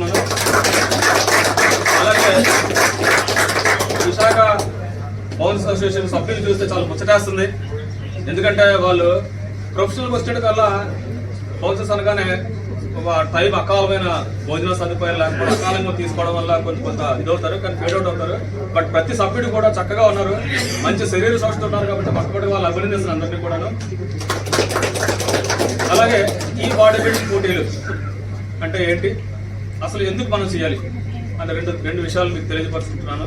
చేస్తున్నారు అలాగే Visakha bounce association సభ్యులు చూస్తే చాలా ముచ్చటేస్తుంది. ఎందుకంటే వాళ్ళు ప్రొఫెషనల్కి వచ్చేట కల్లా బౌన్సర్స్ అనగానే టైం అకాలమైన భోజన సదుపాయాలు లేకపోతే అకాలంగా తీసుకోవడం వల్ల కొంచెం కొంత ఇదవుతారు కానీ ఫేడౌట్ అవుతారు. బట్ ప్రతి సభ్యుడు కూడా చక్కగా ఉన్నారు. మంచి శరీర సంస్థ ఉన్నారు కాబట్టి పక్కపడి వాళ్ళు అభినందిస్తున్నారు అందరినీ కూడాను. అలాగే ఈ బాడీ బిల్డింగ్ పోటీలు అంటే ఏంటి? అసలు ఎందుకు మనం చేయాలి? అంటే రెండు రెండు విషయాలు మీకు తెలియజేపరుచుకుంటున్నాను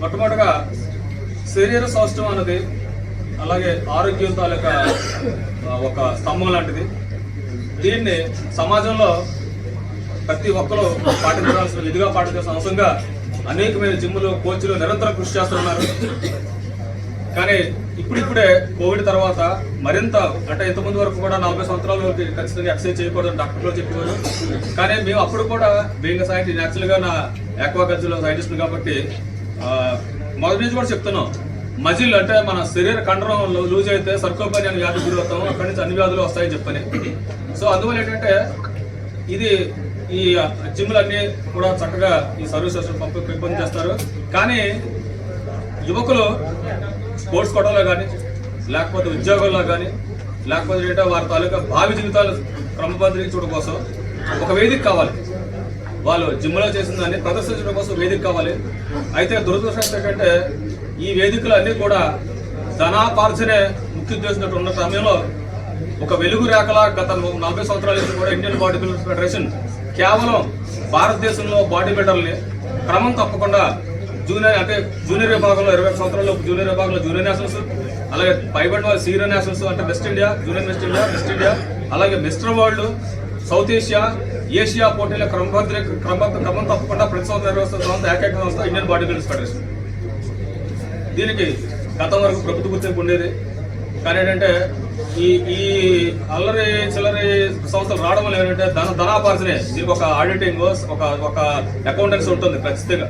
మొట్టమొదటిగా శరీర సౌష్టం అన్నది అలాగే ఆరోగ్యం తాలూకా ఒక స్తంభం లాంటిది. దీన్ని సమాజంలో ప్రతి ఒక్కరూ పాటించాల్సిన విధిగా పాటించాల్సిన అవసరంగా అనేకమైన జిమ్లు కోచ్లు నిరంతరం కృషి చేస్తున్నారు కానీ ఇప్పుడిప్పుడే కోవిడ్ తర్వాత మరింత అంటే ఇంతకుముందు వరకు కూడా నలభై సంవత్సరాల వరకు ఖచ్చితంగా ఎక్సర్సైజ్ చేయకూడదు డాక్టర్లు చెప్పేవారు. కానీ మేము అప్పుడు కూడా బీయింగ్ సైంటిస్ట్ యాక్చువల్గా నా ఆక్వాకల్చర్లో సైంటిస్ట్ కాబట్టి మొదటి నుంచి కూడా చెప్తున్నాం. మజిల్ అంటే మన శరీర కండరం లూజ్ అయితే సర్కోపని అనే వ్యాధి గురవుతాం అక్కడి నుంచి అన్ని వ్యాధులు వస్తాయని చెప్పని. సో అందువల్ల ఏంటంటే ఇది ఈ జిమ్లన్నీ కూడా చక్కగా ఈ సర్వీసెస్ పంపి పెంపొందిస్తారు కానీ యువకులు స్పోర్ట్స్ కోటాలో కానీ లేకపోతే ఉద్యోగంలో కానీ లేకపోతే ఏంటో వారి తాలూకా భావి జీవితాలు క్రమబద్ధరించడం కోసం ఒక వేదిక కావాలి. వాళ్ళు జిమ్లో చేసిన దాన్ని ప్రదర్శించడం కోసం వేదిక కావాలి. అయితే దురదృష్టం ఏంటంటే ఈ వేదికలు అన్నీ కూడా ధనాపార్జనే ముఖ్య ఉద్దేశంతో ఉన్న సమయంలో ఒక వెలుగు రేఖలా గత నలభై సంవత్సరాల నుంచి కూడా ఇండియన్ బాడీ బిల్డర్స్ ఫెడరేషన్ కేవలం భారతదేశంలో బాడీ బిల్డర్ని క్రమం తప్పకుండా జూనియర్ అంటే జూనియర్ విభాగంలో ఇరవై ఒక్క జూనియర్ విభాగంలో జూనియర్ నేషనల్స్ అలాగే పైబడిన వాళ్ళు సీనియర్ నేషనల్స్ అంటే West India junior West India West India అలాగే mister world South Asia Asia పోటీల క్రమబద్ధ క్రమ క్రమం తప్పకుండా ప్రతి సంవత్సరం నిర్వహిస్తున్న సంస్థ ఏకైక సంస్థ ఇండియన్ బాడీ బిల్డర్స్ ఫెడరేషన్. దీనికి గతం వరకు ప్రభుత్వ గుర్తింపు ఉండేది. కానీ ఏంటంటే ఈ ఈ అల్లరి చిల్లరి సంస్థలు రావడం వల్ల ఏంటంటే ధన ధనాపార్జనే దీనికి ఒక ఆడిటింగ్ ఒక ఒక అకౌంటెన్సీ ఉంటుంది ఖచ్చితంగా.